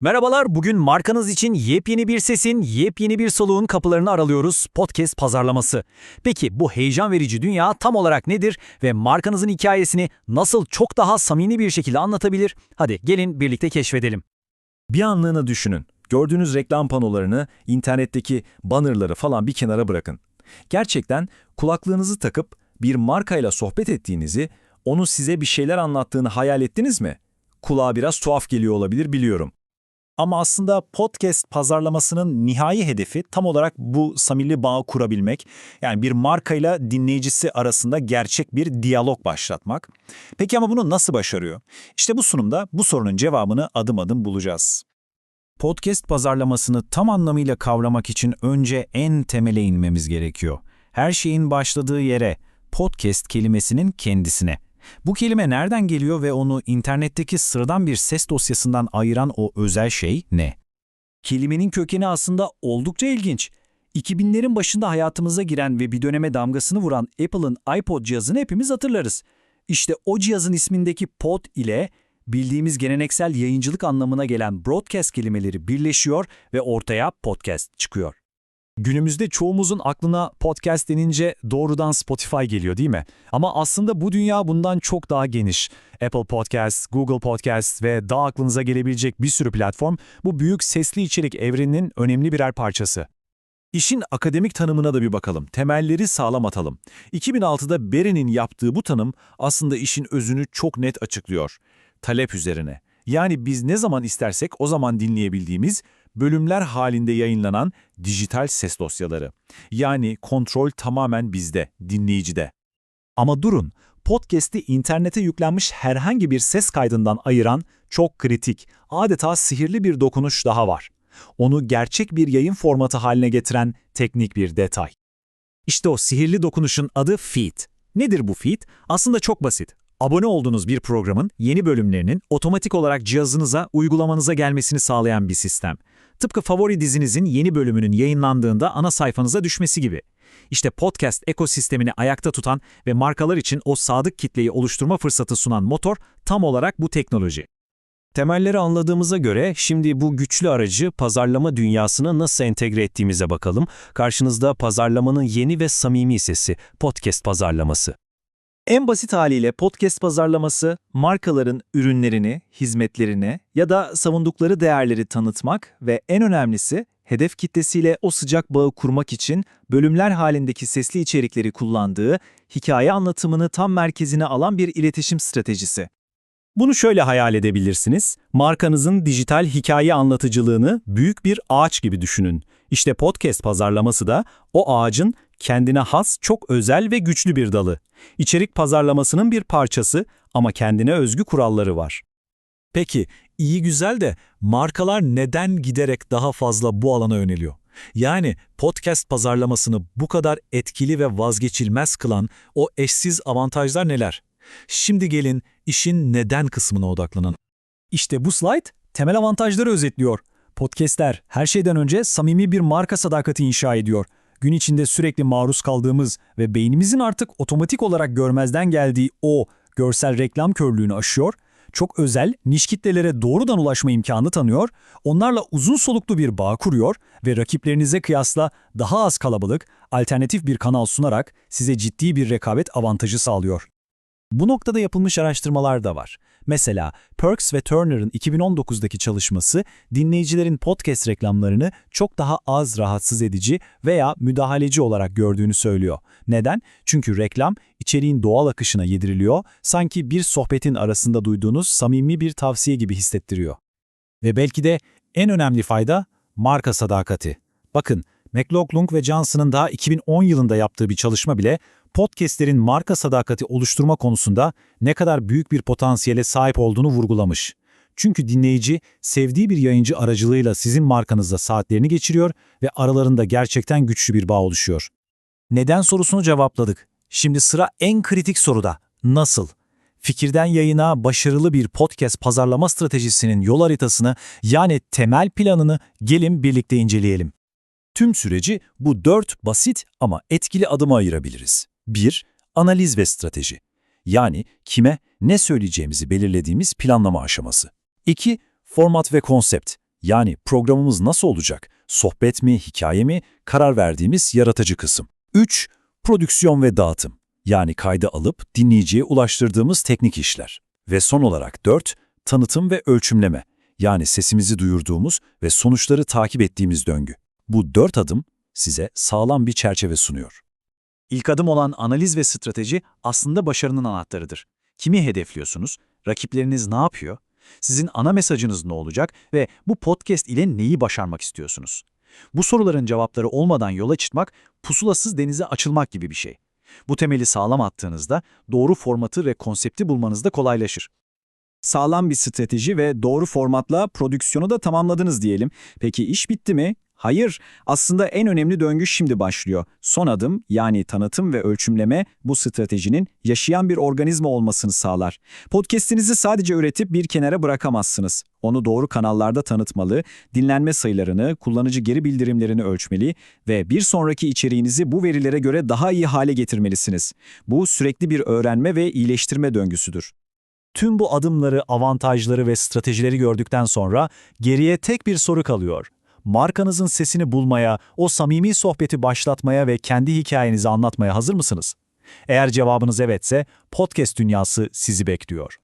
Merhabalar, bugün markanız için yepyeni bir sesin, yepyeni bir soluğun kapılarını aralıyoruz, podcast pazarlaması. Peki bu heyecan verici dünya tam olarak nedir ve markanızın hikayesini nasıl çok daha samimi bir şekilde anlatabilir? Hadi gelin birlikte keşfedelim. Bir anlığına düşünün. Gördüğünüz reklam panolarını, internetteki bannerları falan bir kenara bırakın. Gerçekten kulaklığınızı takıp bir markayla sohbet ettiğinizi, onu size bir şeyler anlattığını hayal ettiniz mi? Kulağa biraz tuhaf geliyor olabilir biliyorum. Ama aslında podcast pazarlamasının nihai hedefi tam olarak bu samimi bağı kurabilmek. Yani bir markayla dinleyicisi arasında gerçek bir diyalog başlatmak. Peki ama bunu nasıl başarıyor? İşte bu sunumda bu sorunun cevabını adım adım bulacağız. Podcast pazarlamasını tam anlamıyla kavramak için önce en temele inmemiz gerekiyor. Her şeyin başladığı yere, podcast kelimesinin kendisine. Bu kelime nereden geliyor ve onu internetteki sıradan bir ses dosyasından ayıran o özel şey ne? Kelimenin kökeni aslında oldukça ilginç. 2000'lerin başında hayatımıza giren ve bir döneme damgasını vuran Apple'ın iPod cihazını hepimiz hatırlarız. İşte o cihazın ismindeki pod ile bildiğimiz geleneksel yayıncılık anlamına gelen broadcast kelimeleri birleşiyor ve ortaya podcast çıkıyor. Günümüzde çoğumuzun aklına podcast denince doğrudan Spotify geliyor değil mi? Ama aslında bu dünya bundan çok daha geniş. Apple Podcast, Google Podcast ve daha aklınıza gelebilecek bir sürü platform bu büyük sesli içerik evreninin önemli birer parçası. İşin akademik tanımına da bir bakalım. Temelleri sağlam atalım. 2006'da Berry'nin yaptığı bu tanım aslında işin özünü çok net açıklıyor. Talep üzerine. Yani biz ne zaman istersek o zaman dinleyebildiğimiz bölümler halinde yayınlanan dijital ses dosyaları. Yani kontrol tamamen bizde, dinleyicide. Ama durun, podcast'i internete yüklenmiş herhangi bir ses kaydından ayıran çok kritik, adeta sihirli bir dokunuş daha var. Onu gerçek bir yayın formatı haline getiren teknik bir detay. İşte o sihirli dokunuşun adı feed. Nedir bu feed? Aslında çok basit. Abone olduğunuz bir programın yeni bölümlerinin otomatik olarak cihazınıza, uygulamanıza gelmesini sağlayan bir sistem. Tıpkı favori dizinizin yeni bölümünün yayınlandığında ana sayfanıza düşmesi gibi. İşte podcast ekosistemini ayakta tutan ve markalar için o sadık kitleyi oluşturma fırsatı sunan motor tam olarak bu teknoloji. Temelleri anladığımıza göre şimdi bu güçlü aracı pazarlama dünyasına nasıl entegre ettiğimize bakalım. Karşınızda pazarlamanın yeni ve samimi sesi, podcast pazarlaması. En basit haliyle podcast pazarlaması, markaların ürünlerini, hizmetlerini ya da savundukları değerleri tanıtmak ve en önemlisi hedef kitlesiyle o sıcak bağı kurmak için bölümler halindeki sesli içerikleri kullandığı, hikaye anlatımını tam merkezine alan bir iletişim stratejisi. Bunu şöyle hayal edebilirsiniz. Markanızın dijital hikaye anlatıcılığını büyük bir ağaç gibi düşünün. İşte podcast pazarlaması da o ağacın kendine has, çok özel ve güçlü bir dalı. İçerik pazarlamasının bir parçası ama kendine özgü kuralları var. Peki, iyi güzel de markalar neden giderek daha fazla bu alana yöneliyor? Yani podcast pazarlamasını bu kadar etkili ve vazgeçilmez kılan o eşsiz avantajlar neler? Şimdi gelin işin neden kısmına odaklanın. İşte bu slide temel avantajları özetliyor. Podcastler her şeyden önce samimi bir marka sadakati inşa ediyor. Gün içinde sürekli maruz kaldığımız ve beynimizin artık otomatik olarak görmezden geldiği o görsel reklam körlüğünü aşıyor, çok özel, niş kitlelere doğrudan ulaşma imkanı tanıyor, onlarla uzun soluklu bir bağ kuruyor ve rakiplerinize kıyasla daha az kalabalık, alternatif bir kanal sunarak size ciddi bir rekabet avantajı sağlıyor. Bu noktada yapılmış araştırmalar da var. Mesela Perks ve Turner'ın 2019'daki çalışması dinleyicilerin podcast reklamlarını çok daha az rahatsız edici veya müdahaleci olarak gördüğünü söylüyor. Neden? Çünkü reklam içeriğin doğal akışına yediriliyor, sanki bir sohbetin arasında duyduğunuz samimi bir tavsiye gibi hissettiriyor. Ve belki de en önemli fayda marka sadakati. Bakın, McLaughlin ve Johnson'ın daha 2010 yılında yaptığı bir çalışma bile podcastlerin marka sadakati oluşturma konusunda ne kadar büyük bir potansiyele sahip olduğunu vurgulamış. Çünkü dinleyici sevdiği bir yayıncı aracılığıyla sizin markanızda saatlerini geçiriyor ve aralarında gerçekten güçlü bir bağ oluşuyor. Neden sorusunu cevapladık. Şimdi sıra en kritik soruda. Nasıl? Fikirden yayına başarılı bir podcast pazarlama stratejisinin yol haritasını yani temel planını gelin birlikte inceleyelim. Tüm süreci bu dört basit ama etkili adıma ayırabiliriz. 1. Analiz ve strateji. Yani kime, ne söyleyeceğimizi belirlediğimiz planlama aşaması. 2. Format ve konsept. Yani programımız nasıl olacak? Sohbet mi, hikaye mi? Karar verdiğimiz yaratıcı kısım. 3. Prodüksiyon ve dağıtım. Yani kayda alıp dinleyiciye ulaştırdığımız teknik işler. Ve son olarak 4. Tanıtım ve ölçümleme. Yani sesimizi duyurduğumuz ve sonuçları takip ettiğimiz döngü. Bu dört adım size sağlam bir çerçeve sunuyor. İlk adım olan analiz ve strateji aslında başarının anahtarıdır. Kimi hedefliyorsunuz? Rakipleriniz ne yapıyor? Sizin ana mesajınız ne olacak ve bu podcast ile neyi başarmak istiyorsunuz? Bu soruların cevapları olmadan yola çıkmak, pusulasız denize açılmak gibi bir şey. Bu temeli sağlam attığınızda doğru formatı ve konsepti bulmanız da kolaylaşır. Sağlam bir strateji ve doğru formatla prodüksiyonu da tamamladınız diyelim. Peki iş bitti mi? Hayır. Aslında en önemli döngü şimdi başlıyor. Son adım yani tanıtım ve ölçümleme bu stratejinin yaşayan bir organizma olmasını sağlar. Podcast'inizi sadece üretip bir kenara bırakamazsınız. Onu doğru kanallarda tanıtmalı, dinlenme sayılarını, kullanıcı geri bildirimlerini ölçmeli ve bir sonraki içeriğinizi bu verilere göre daha iyi hale getirmelisiniz. Bu sürekli bir öğrenme ve iyileştirme döngüsüdür. Tüm bu adımları, avantajları ve stratejileri gördükten sonra geriye tek bir soru kalıyor. Markanızın sesini bulmaya, o samimi sohbeti başlatmaya ve kendi hikayenizi anlatmaya hazır mısınız? Eğer cevabınız evetse, podcast dünyası sizi bekliyor.